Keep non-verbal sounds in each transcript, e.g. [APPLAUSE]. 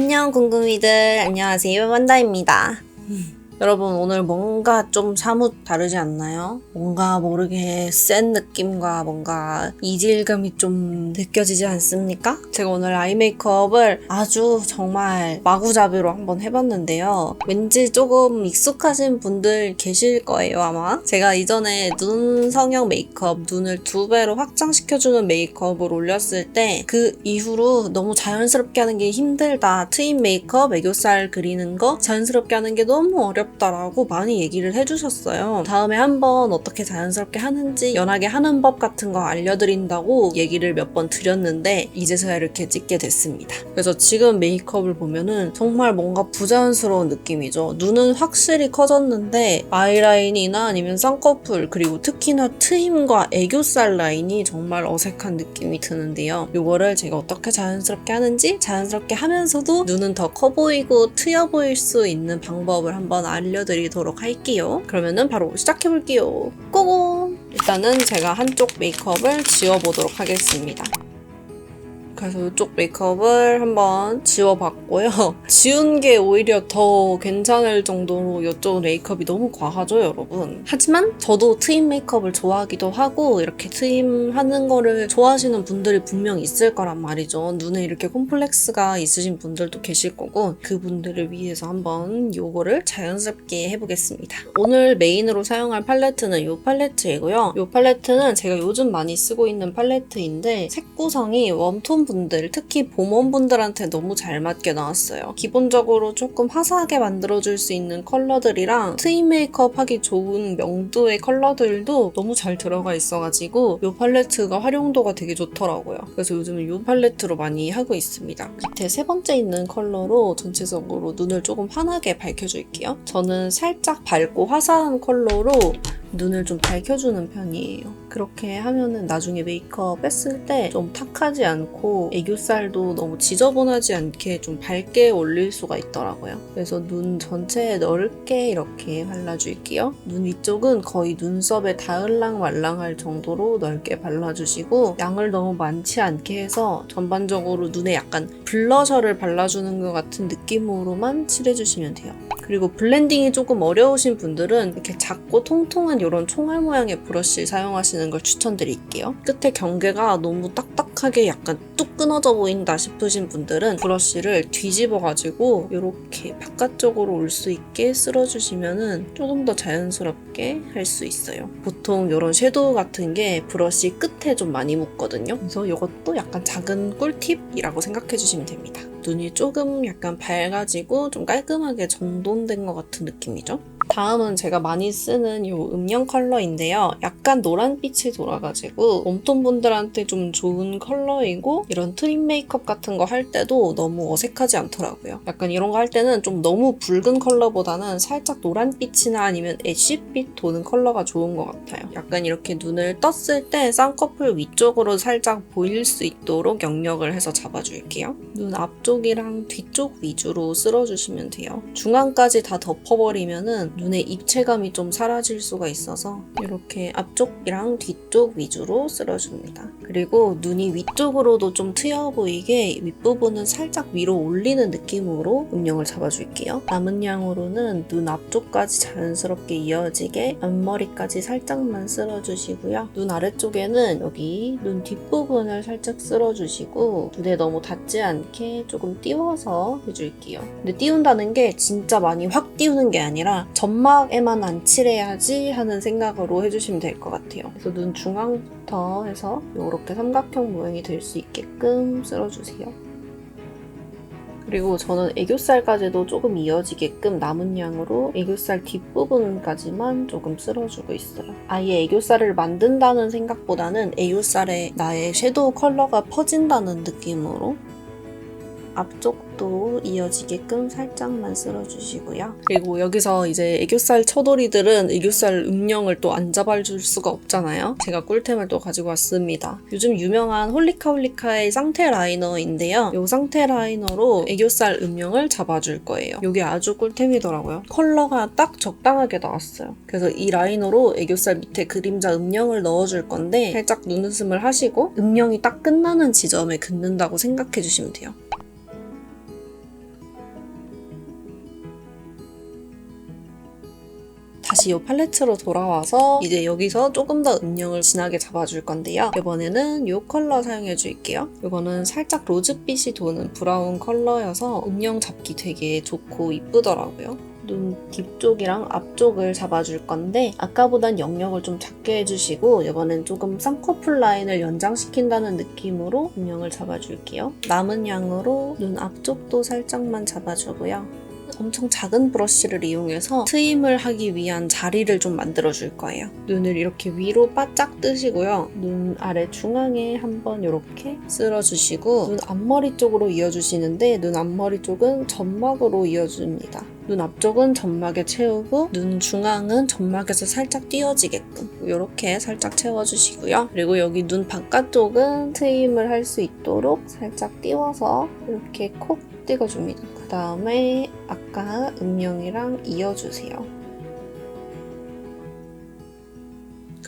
안녕 궁금이들. 안녕하세요. 원다입니다 여러분 오늘 뭔가 좀 사뭇 다르지 않나요? 뭔가 모르게 센 느낌과 뭔가 이질감이 좀 느껴지지 않습니까? 제가 오늘 아이 메이크업을 아주 정말 마구잡이로 한번 해봤는데요. 왠지 조금 익숙하신 분들 계실 거예요 아마. 제가 이전에 눈 성형 메이크업 눈을 두 배로 확장시켜주는 메이크업을 올렸을 때 그 이후로 너무 자연스럽게 하는 게 힘들다. 트임 메이크업, 애교살 그리는 거 자연스럽게 하는 게 너무 어렵다. 어렵다라고 많이 얘기를 해주셨어요. 다음에 한번 어떻게 자연스럽게 하는지 연하게 하는 법 같은 거 알려드린다고 얘기를 몇 번 드렸는데 이제서야 이렇게 찍게 됐습니다. 그래서 지금 메이크업을 보면은 정말 뭔가 부자연스러운 느낌이죠. 눈은 확실히 커졌는데 아이라인이나 아니면 쌍꺼풀 그리고 특히나 트임과 애교살 라인이 정말 어색한 느낌이 드는데요. 이거를 제가 어떻게 자연스럽게 하는지 자연스럽게 하면서도 눈은 더 커 보이고 트여 보일 수 있는 방법을 한번 알 려드리도록 할게요. 그러면은 바로 시작해볼게요. 고고! 일단은 제가 한쪽 메이크업을 지워보도록 하겠습니다. 그래서 이쪽 메이크업을 한번 지워봤고요. [LAUGHS] 지운 게 오히려 더 괜찮을 정도로 이쪽 메이크업이 너무 과하죠, 여러분. 하지만 저도 트임 메이크업을 좋아하기도 하고 이렇게 트임 하는 거를 좋아하시는 분들이 분명 있을 거란 말이죠. 눈에 이렇게 콤플렉스가 있으신 분들도 계실 거고 그분들을 위해서 한번 요거를 자연스럽게 해보겠습니다. 오늘 메인으로 사용할 팔레트는 이 팔레트이고요. 이 팔레트는 제가 요즘 많이 쓰고 있는 팔레트인데 색 구성이 웜톤 분들, 특히 봄원분들한테 너무 잘 맞게 나왔어요. 기본적으로 조금 화사하게 만들어줄 수 있는 컬러들이랑 트임 메이크업 하기 좋은 명도의 컬러들도 너무 잘 들어가 있어가지고 이 팔레트가 활용도가 되게 좋더라고요. 그래서 요즘은 이 팔레트로 많이 하고 있습니다. 밑에 세 번째 있는 컬러로 전체적으로 눈을 조금 환하게 밝혀줄게요. 저는 살짝 밝고 화사한 컬러로 눈을 좀 밝혀주는 편이에요. 그렇게 하면은 나중에 메이크업 뺐을 때 좀 탁하지 않고 애교살도 너무 지저분하지 않게 좀 밝게 올릴 수가 있더라고요. 그래서 눈 전체에 넓게 이렇게 발라줄게요. 눈 위쪽은 거의 눈썹에 닿을랑 말랑할 정도로 넓게 발라주시고 양을 너무 많지 않게 해서 전반적으로 눈에 약간 블러셔를 발라주는 것 같은 느낌으로만 칠해주시면 돼요. 그리고 블렌딩이 조금 어려우신 분들은 이렇게 작고 통통한 이런 총알 모양의 브러쉬 사용하시는 걸 추천드릴게요. 끝에 경계가 너무 딱딱하게 약간 뚝 끊어져 보인다 싶으신 분들은 브러쉬를 뒤집어가지고 이렇게 바깥쪽으로 올 수 있게 쓸어주시면 조금 더 자연스럽게 할 수 있어요. 보통 이런 섀도우 같은 게 브러쉬 끝에 좀 많이 묻거든요. 그래서 이것도 약간 작은 꿀팁이라고 생각해 주시면 됩니다. 눈이 조금 약간 밝아지고 좀 깔끔하게 정돈된 것 같은 느낌이죠. 다음은 제가 많이 쓰는 이 음영 컬러인데요. 약간 노란빛이 돌아가지고 웜톤 분들한테 좀 좋은 컬러이고 이런 트림 메이크업 같은 거 할 때도 너무 어색하지 않더라고요. 약간 이런 거 할 때는 좀 너무 붉은 컬러보다는 살짝 노란빛이나 아니면 애쉬빛 도는 컬러가 좋은 것 같아요. 약간 이렇게 눈을 떴을 때 쌍꺼풀 위쪽으로 살짝 보일 수 있도록 영역을 해서 잡아줄게요. 눈 앞쪽이랑 뒤쪽 위주로 쓸어주시면 돼요. 중앙까지 다 덮어버리면은 눈의 입체감이 좀 사라질 수가 있어서 이렇게 앞쪽이랑 뒤쪽 위주로 쓸어줍니다. 그리고 눈이 위쪽으로도 좀 트여 보이게 윗부분은 살짝 위로 올리는 느낌으로 음영을 잡아줄게요. 남은 양으로는 눈 앞쪽까지 자연스럽게 이어지게 앞머리까지 살짝만 쓸어주시고요. 눈 아래쪽에는 여기 눈 뒷부분을 살짝 쓸어주시고 눈에 너무 닿지 않게 조금 띄워서 해줄게요. 근데 띄운다는 게 진짜 많이 확 띄우는 게 아니라 점막에만 안 칠해야지 하는 생각으로 해주시면 될 것 같아요. 그래서 눈 중앙부터 해서 이렇게 삼각형 모양이 될 수 있게끔 쓸어주세요. 그리고 저는 애교살까지도 조금 이어지게끔 남은 양으로 애교살 뒷부분까지만 조금 쓸어주고 있어요. 아예 애교살을 만든다는 생각보다는 애교살에 나의 섀도우 컬러가 퍼진다는 느낌으로 앞쪽도 이어지게끔 살짝만 쓸어주시고요. 그리고 여기서 이제 애교살 처돌이들은 애교살 음영을 또 안 잡아줄 수가 없잖아요. 제가 꿀템을 또 가지고 왔습니다. 요즘 유명한 홀리카홀리카의 상태 라이너인데요. 이 상태 라이너로 애교살 음영을 잡아줄 거예요. 이게 아주 꿀템이더라고요. 컬러가 딱 적당하게 나왔어요. 그래서 이 라이너로 애교살 밑에 그림자 음영을 넣어줄 건데 살짝 눈웃음을 하시고 음영이 딱 끝나는 지점에 긋는다고 생각해 주시면 돼요. 다시 이 팔레트로 돌아와서 이제 여기서 조금 더 음영을 진하게 잡아줄 건데요. 이번에는 이 컬러 사용해 줄게요. 이거는 살짝 로즈빛이 도는 브라운 컬러여서 음영 잡기 되게 좋고 이쁘더라고요. 눈 뒤쪽이랑 앞쪽을 잡아줄 건데 아까보단 영역을 좀 작게 해주시고 이번엔 조금 쌍꺼풀 라인을 연장시킨다는 느낌으로 음영을 잡아줄게요. 남은 양으로 눈 앞쪽도 살짝만 잡아주고요. 엄청 작은 브러쉬를 이용해서 트임을 하기 위한 자리를 좀 만들어 줄 거예요. 눈을 이렇게 위로 바짝 뜨시고요. 눈 아래 중앙에 한번 이렇게 쓸어주시고 눈 앞머리 쪽으로 이어주시는데 눈 앞머리 쪽은 점막으로 이어줍니다. 눈 앞쪽은 점막에 채우고 눈 중앙은 점막에서 살짝 띄어지게끔 이렇게 살짝 채워주시고요. 그리고 여기 눈 바깥쪽은 트임을 할 수 있도록 살짝 띄워서 이렇게 콕 찍어줍니다. 그 다음에 아까 음영이랑 이어주세요.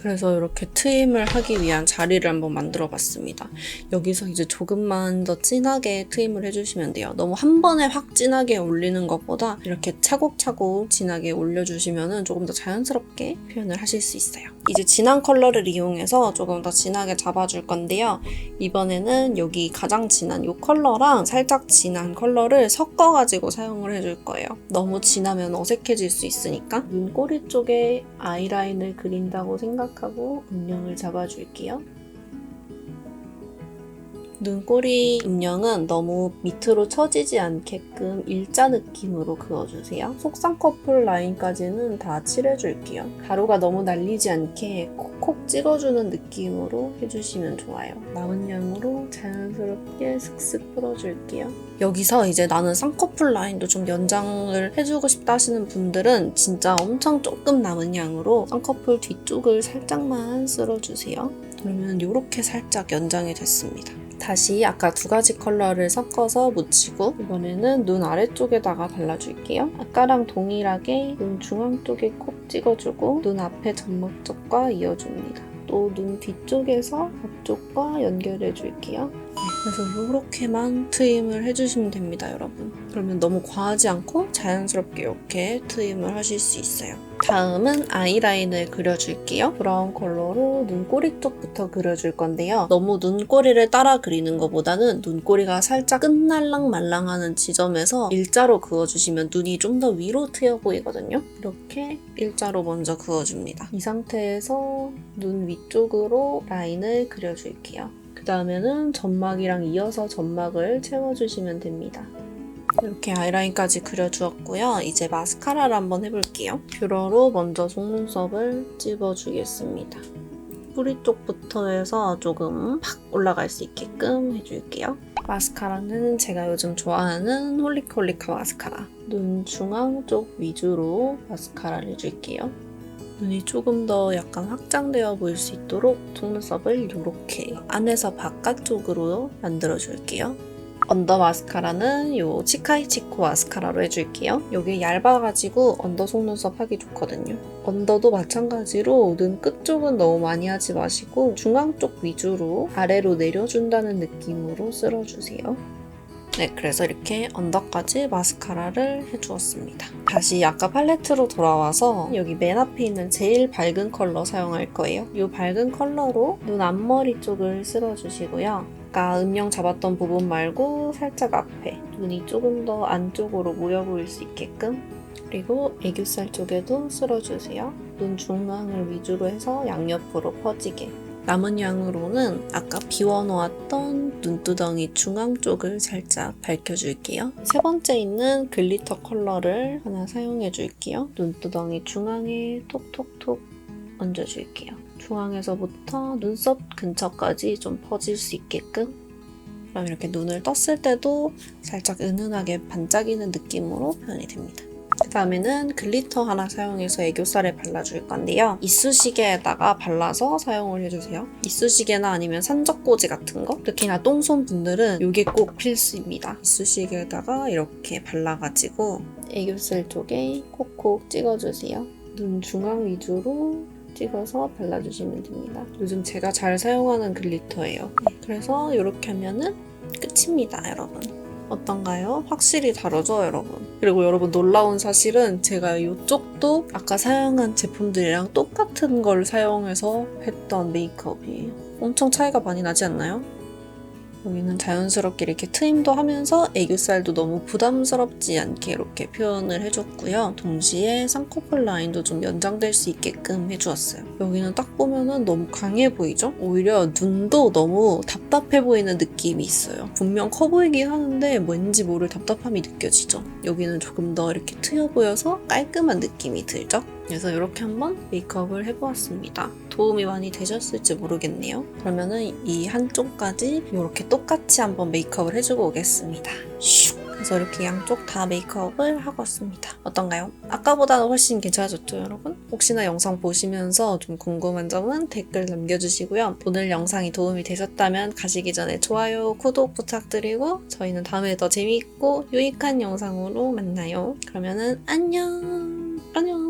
그래서 이렇게 트임을 하기 위한 자리를 한번 만들어 봤습니다. 여기서 이제 조금만 더 진하게 트임을 해주시면 돼요. 너무 한 번에 확 진하게 올리는 것보다 이렇게 차곡차곡 진하게 올려주시면 조금 더 자연스럽게 표현을 하실 수 있어요. 이제 진한 컬러를 이용해서 조금 더 진하게 잡아줄 건데요. 이번에는 여기 가장 진한 이 컬러랑 살짝 진한 컬러를 섞어가지고 사용을 해줄 거예요. 너무 진하면 어색해질 수 있으니까 눈꼬리 쪽에 아이라인을 그린다고 생각 하고 음영을 잡아줄게요. 눈꼬리 음영은 너무 밑으로 처지지 않게끔 일자 느낌으로 그어주세요. 속쌍꺼풀 라인까지는 다 칠해줄게요. 가루가 너무 날리지 않게 콕콕 찍어주는 느낌으로 해주시면 좋아요. 남은 양으로 자연스럽게 슥슥 풀어줄게요. 여기서 이제 나는 쌍꺼풀 라인도 좀 연장을 해주고 싶다 하시는 분들은 진짜 엄청 조금 남은 양으로 쌍꺼풀 뒤쪽을 살짝만 쓸어주세요. 그러면 이렇게 살짝 연장이 됐습니다. 다시 아까 두 가지 컬러를 섞어서 묻히고 이번에는 눈 아래쪽에다가 발라줄게요. 아까랑 동일하게 눈 중앙 쪽에 콕 찍어주고 눈 앞에 점막 쪽과 이어줍니다. 또 눈 뒤쪽에서 앞쪽과 연결해 줄게요. 그래서 이렇게만 트임을 해주시면 됩니다, 여러분. 그러면 너무 과하지 않고 자연스럽게 이렇게 트임을 하실 수 있어요. 다음은 아이라인을 그려줄게요. 브라운 컬러로 눈꼬리 쪽부터 그려줄 건데요. 너무 눈꼬리를 따라 그리는 것보다는 눈꼬리가 살짝 끝날랑 말랑하는 지점에서 일자로 그어주시면 눈이 좀 더 위로 트여 보이거든요. 이렇게 일자로 먼저 그어줍니다. 이 상태에서 눈 위쪽으로 라인을 그려줄게요. 그 다음에는 점막이랑 이어서 점막을 채워주시면 됩니다. 이렇게 아이라인까지 그려주었고요. 이제 마스카라를 한번 해볼게요. 뷰러로 먼저 속눈썹을 찝어주겠습니다. 뿌리 쪽부터 해서 조금 팍 올라갈 수 있게끔 해줄게요. 마스카라는 제가 요즘 좋아하는 홀리콜리카 마스카라. 눈 중앙 쪽 위주로 마스카라를 해줄게요. 눈이 조금 더 약간 확장되어 보일 수 있도록 속눈썹을 이렇게 안에서 바깥쪽으로 만들어 줄게요. 언더 마스카라는 요 치카이치코 마스카라로 해줄게요. 여기 얇아가지고 언더 속눈썹 하기 좋거든요. 언더도 마찬가지로 눈 끝쪽은 너무 많이 하지 마시고 중앙 쪽 위주로 아래로 내려준다는 느낌으로 쓸어주세요. 네, 그래서 이렇게 언더까지 마스카라를 해주었습니다. 다시 아까 팔레트로 돌아와서 여기 맨 앞에 있는 제일 밝은 컬러 사용할 거예요. 이 밝은 컬러로 눈 앞머리 쪽을 쓸어주시고요. 아까 음영 잡았던 부분 말고 살짝 앞에 눈이 조금 더 안쪽으로 모여 보일 수 있게끔 그리고 애교살 쪽에도 쓸어주세요. 눈 중앙을 위주로 해서 양옆으로 퍼지게 남은 양으로는 아까 비워놓았던 눈두덩이 중앙 쪽을 살짝 밝혀줄게요. 세 번째 있는 글리터 컬러를 하나 사용해줄게요. 눈두덩이 중앙에 톡톡톡 얹어줄게요. 중앙에서부터 눈썹 근처까지 좀 퍼질 수 있게끔 그럼 이렇게 눈을 떴을 때도 살짝 은은하게 반짝이는 느낌으로 표현이 됩니다. 그 다음에는 글리터 하나 사용해서 애교살에 발라줄 건데요. 이쑤시개에다가 발라서 사용을 해주세요. 이쑤시개나 아니면 산적꽂이 같은 거 특히나 똥손 분들은 이게 꼭 필수입니다. 이쑤시개에다가 이렇게 발라가지고 애교살 쪽에 콕콕 찍어주세요. 눈 중앙 위주로 찍어서 발라주시면 됩니다. 요즘 제가 잘 사용하는 글리터예요. 네, 그래서 이렇게 하면은 끝입니다, 여러분. 어떤가요? 확실히 다르죠, 여러분? 그리고 여러분 놀라운 사실은 제가 이쪽도 아까 사용한 제품들이랑 똑같은 걸 사용해서 했던 메이크업이에요. 엄청 차이가 많이 나지 않나요? 여기는 자연스럽게 이렇게 트임도 하면서 애교살도 너무 부담스럽지 않게 이렇게 표현을 해줬고요. 동시에 쌍꺼풀 라인도 좀 연장될 수 있게끔 해주었어요. 여기는 딱 보면은 너무 강해 보이죠? 오히려 눈도 너무 답답해 보이는 느낌이 있어요. 분명 커 보이긴 하는데 왠지 모를 답답함이 느껴지죠? 여기는 조금 더 이렇게 트여 보여서 깔끔한 느낌이 들죠? 그래서 이렇게 한번 메이크업을 해보았습니다. 도움이 많이 되셨을지 모르겠네요. 그러면은 이 한쪽까지 이렇게 똑같이 한번 메이크업을 해주고 오겠습니다. 슉! 그래서 이렇게 양쪽 다 메이크업을 하고 왔습니다. 어떤가요? 아까보다는 훨씬 괜찮아졌죠, 여러분? 혹시나 영상 보시면서 좀 궁금한 점은 댓글 남겨주시고요. 오늘 영상이 도움이 되셨다면 가시기 전에 좋아요, 구독 부탁드리고 저희는 다음에 더 재미있고 유익한 영상으로 만나요. 그러면은 안녕! 안녕!